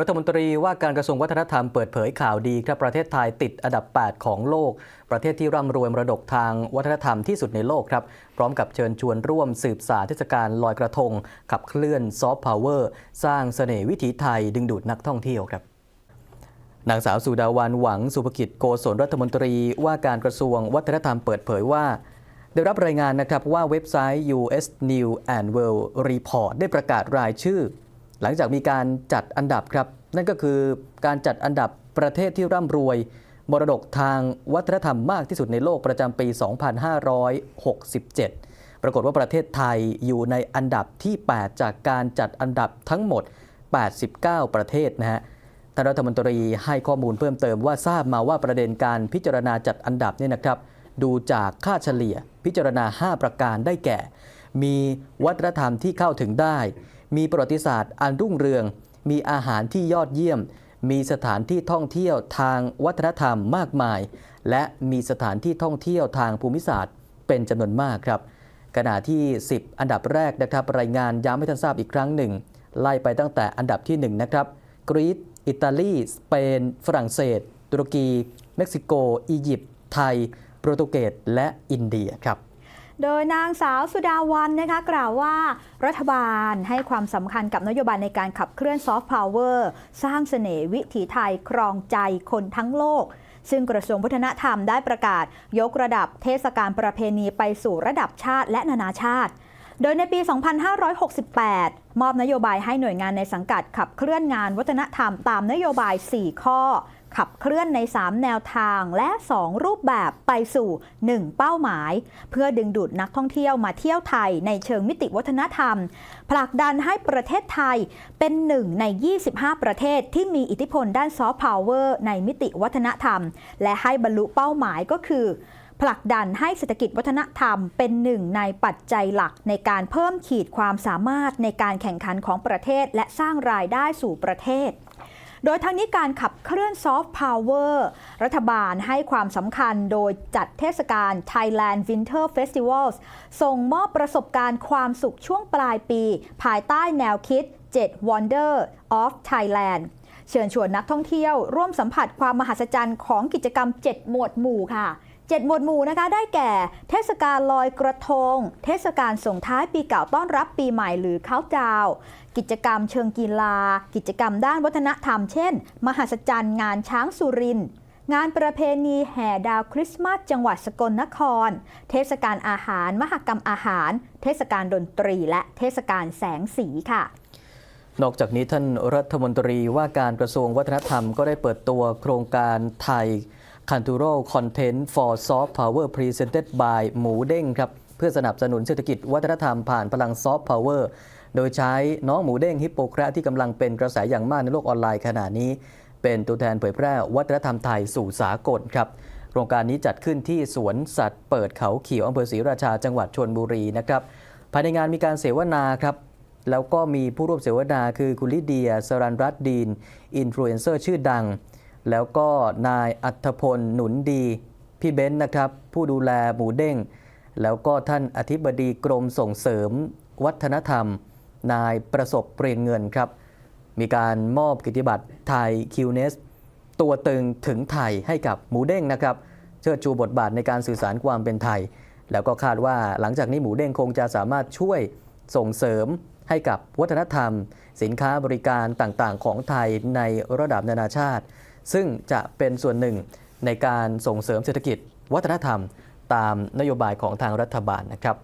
รัฐมนตรีว่าการกระทรวงวัฒนธรรมเปิดเผยข่าวดีครับประเทศไทยติดอันดับ 8 ของโลก ประเทศที่ร่ำรวยมรดกทางวัฒนธรรมที่สุดในโลกครับ พร้อมกับเชิญชวนร่วมสืบสารเทศกาลลอยกระทง ขับเคลื่อนซอฟต์พาวเวอร์สร้างเสน่ห์วิถีไทยดึงดูดนักท่องเที่ยวครับนางสาวสุดาวันหวังสุภกิจโกศลรัฐมนตรีว่าการกระทรวงวัฒนธรรมเปิดเผยว่าได้รับรายงานนะครับว่าเว็บไซต์ US New and World Report ได้ประกาศรายชื่อ หลังจากมีการจัดอันดับครับ นั่นก็คือการจัดอันดับประเทศที่ร่ำรวย มรดกทางวัฒนธรรมมากที่สุดในโลกประจำปี 2567 ปรากฏว่าประเทศไทยอยู่ในอันดับที่ 8 จากการจัดอันดับทั้งหมด 89 ประเทศนะฮะท่านรัฐมนตรีให้ข้อมูลเพิ่มเติมว่าทราบมาว่าประเด็นการพิจารณาจัดอันดับเนี่ยนะครับ ดูจากค่าเฉลี่ยพิจารณา 5 ประการได้แก่ มีวัฒนธรรมที่เข้าถึงได้ มีประวัติศาสตร์อันรุ่งเรือง มีอาหารที่ยอดเยี่ยม มีสถานที่ท่องเที่ยวทางวัฒนธรรมมากมาย และมีสถานที่ท่องเที่ยวทางภูมิศาสตร์ เป็นจำนวนมากครับ ขณะที่ 10 อันดับแรกนะครับรายงานย้ำให้ท่านทราบอีกครั้งหนึ่ง ไล่ไปตั้งแต่อันดับที่1นะครับกรีซอิตาลี สเปน ฝรั่งเศส ตุรกี เม็กซิโก อียิปต์ ไทย โปรตุเกส และอินเดียครับ โดยนางสาวสุดาวันนะคะกล่าวว่ารัฐบาลให้ความสำคัญกับนโยบายในการขับเคลื่อนซอฟต์พาวเวอร์สร้างเสน่ห์วิถีไทยครองใจคนทั้งโลก ซึ่งกระทรวงวัฒนธรรมได้ประกาศ ยกระดับเทศกาลประเพณีไปสู่ระดับชาติและนานาชาติ โดยในปี 2568 มอบนโยบายให้หน่วยงานในสังกัดขับเคลื่อนงานวัฒนธรรมตามนโยบาย 4 ข้อ ขับเคลื่อนใน 3 แนวทางและ 2 รูปแบบไปสู่ 1 เป้าหมาย เพื่อดึงดูดนักท่องเที่ยวมาเที่ยวไทยในเชิงมิติวัฒนธรรม ผลักดันให้ประเทศไทยเป็นหนึ่งใน 25 ประเทศที่มีอิทธิพลด้านซอฟต์พาวเวอร์ในมิติวัฒนธรรม และให้บรรลุเป้าหมายก็คือผลักดันให้เศรษฐกิจวัฒนธรรมเป็นหนึ่งในปัจจัยหลักในการเพิ่มขีดความสามารถในการแข่งขันของประเทศ และสร้างรายได้สู่ประเทศ โดยทั้งนี้การขับเคลื่อนซอฟต์พาวเวอร์รัฐบาลให้ความสำคัญโดยจัดเทศกาล Thailand Winter Festivals ส่งมอบประสบการณ์ความสุขช่วงปลายปี ภายใต้แนวคิด 7 Wonder of Thailand เชิญชวนนักท่องเที่ยว ร่วมสัมผัสความมหัศจรรย์ของกิจกรรม 7 หมวดหมู่ค่ะ 7 หมวดหมู่นะคะได้แก่ เทศกาลลอยกระทง เทศกาลส่งท้ายปีเก่าต้อนรับปีใหม่หรือเขาดาว กิจกรรมเชิงกีฬา กิจกรรมด้านวัฒนธรรมเช่น มหัศจรรย์งานช้างสุรินงานประเพณีแห่ดาวคริสต์มาสจังหวัดสกลนคร เทศกาลอาหาร มหกรรมอาหาร เทศกาลดนตรี และเทศกาลแสงสีค่ะ นอกจากนี้ท่านรัฐมนตรีว่าการกระทรวงวัฒนธรรมก็ได้เปิดตัวโครงการไทย Cultural Content for Soft Power Presented by หมูเด้งครับ เพื่อสนับสนุนเศรษฐกิจวัฒนธรรมผ่านพลังซอฟต์พาวเวอร์โดยใช้น้องหมูเด้งฮิปโปแคระที่กำลังเป็นกระแสอย่างมากในโลกออนไลน์ขณะนี้ เป็นตัวแทนเผยแพร่วัฒนธรรมไทยสู่สากลครับโครงการนี้จัดขึ้นที่สวนสัตว์เปิดเขาเขียวอำเภอศรีราชาจังหวัดชนบุรีนะครับภายในงานมีการเสวนาครับแล้วก็มีผู้ร่วมเสวนาคือคุณลิเดียสรันรัตดีน อินฟลูเอนเซอร์ชื่อดัง แล้วก็นายอัธพลหนุนดี พี่เบนซ์นะครับ ผู้ดูแลหมูเด้ง แล้วก็ท่านอธิบดีกรมส่งเสริม วัฒนธรรม นายประสบเปรียงเงินครับ มีการมอบกิตติบัตรไทยคิวเนสตัวตึงถึงไทยให้กับหมูเด้งนะครับ เชิดชูบทบาทในการสื่อสารความเป็นไทย แล้วก็คาดว่าหลังจากนี้หมูเด้งคงจะสามารถช่วยส่งเสริมให้กับวัฒนธรรม สินค้าบริการต่างๆ ของไทยในระดับนานาชาติ ซึ่งจะเป็นส่วนหนึ่งในการส่งเสริมเศรษฐกิจวัฒนธรรม ตามนโยบายของทางรัฐบาลนะครับ